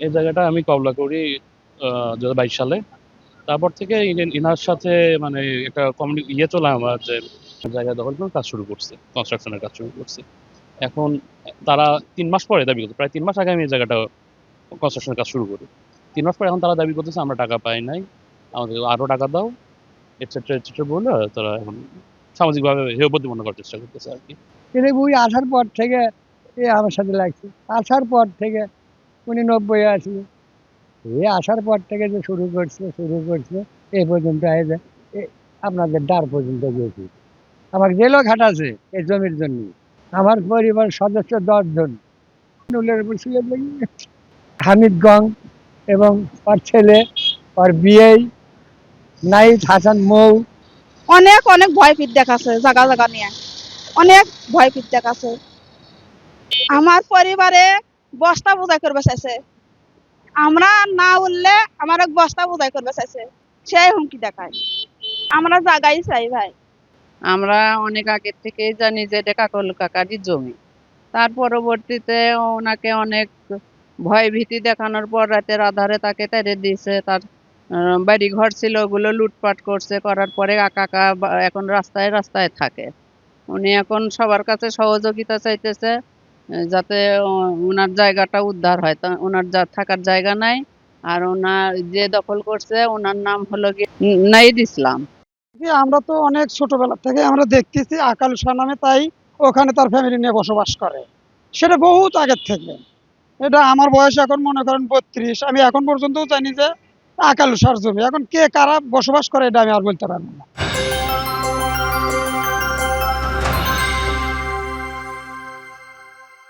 এই জায়গাটা আমি কবলা করি দু হাজার বাইশ সালে। তারপর থেকে ইনি- ইনার সাথে মানে একটা কমিউনি ইয়ে চলে আমার যে জায়গা দখল করে কাজ শুরু করছে কনস্ট্রাকশনের কাজ শুরু করছে। এখন তারা তিন মাস পরে দাবি করছে, প্রায় তিন মাস আগে আমি এই জায়গাটা কনস্ট্রাকশনের কাজ শুরু করি। তিন মাস পরে এখন তারা দাবি করতেছে, আমরা টাকা পাই নাই আমাদের আরও টাকা দাও এটসেট্রা এটসেট্রা বলে তারা এখন সামাজিকভাবে হেয় প্রতিপন্ন করার চেষ্টা করতেছে আর কি। উনি আসার পর থেকে এ আমার সাথে লাগছে। আসার পর থেকে উনি নব্বই আসবে। এ আসার পর থেকে যে শুরু করছে শুরু করছে এই পর্যন্ত এ- আপনাদের ডার পর্যন্ত গেছি। আমার জেলও খাটাছে এই জমির জন্য। আমার পরিবার সদস্য দশজন। নুলের উপর শুয়ে পড়ি। হামিদ গং এবং ওর ছেলে, ওর বিয়েই নাইট, হাসান মৌ। অনেক অনেক ভয় পিট দেখাচ্ছে জায়গা জায়গা নিয়ে। অনেক ভয় পিট দেখাচ্ছে। আমার পরিবারে বস্তা বোঝাই করবে চাইছে। আমরা না উঠলে আমার বস্তা বোঝাই করবে চাইছে। সেই হুমকি দেখায়। আমরা জায়গাই চাই ভাই। আমরা অনেক আগের থেকেই জানি যে এটা কাকল কাকারই জমি। তার পরবর্তীতে ওনাকে অনেক ভয় ভীতি দেখানোর পর রাতের আধারে তাকে তেড়ে দিয়েছে। তার বাড়ি ঘর ছিল, ওগুলো লুটপাট করছে। করার পরে কাকা এখন রাস্তায় রাস্তায় থাকে। উনি এখন সবার কাছে সহযোগিতা চাইতেছে। যাতে ওনার জায়গাটা উদ্ধার হয়। তা ওনার যা, থাকার জায়গা নাই। আর ওনার যে দখল করছে, ওনার নাম হলো কি? নাইদ ইসলাম। আমরা তো অনেক ছোটবেলা থেকে আমরা দেখতেছি, আকাল শাহ নামে, তাই ওখানে তার ফ্যামিলি নিয়ে বসবাস করে। সেটা বহুত আগের থেকে। এটা আমার বয়স এখন, মনে করেন, বত্রিশ। আমি এখন পর্যন্ত জানি যে আকাল সার জমি। এখন কে কারা বসবাস করে, এটা আমি আর বলতে পারব না।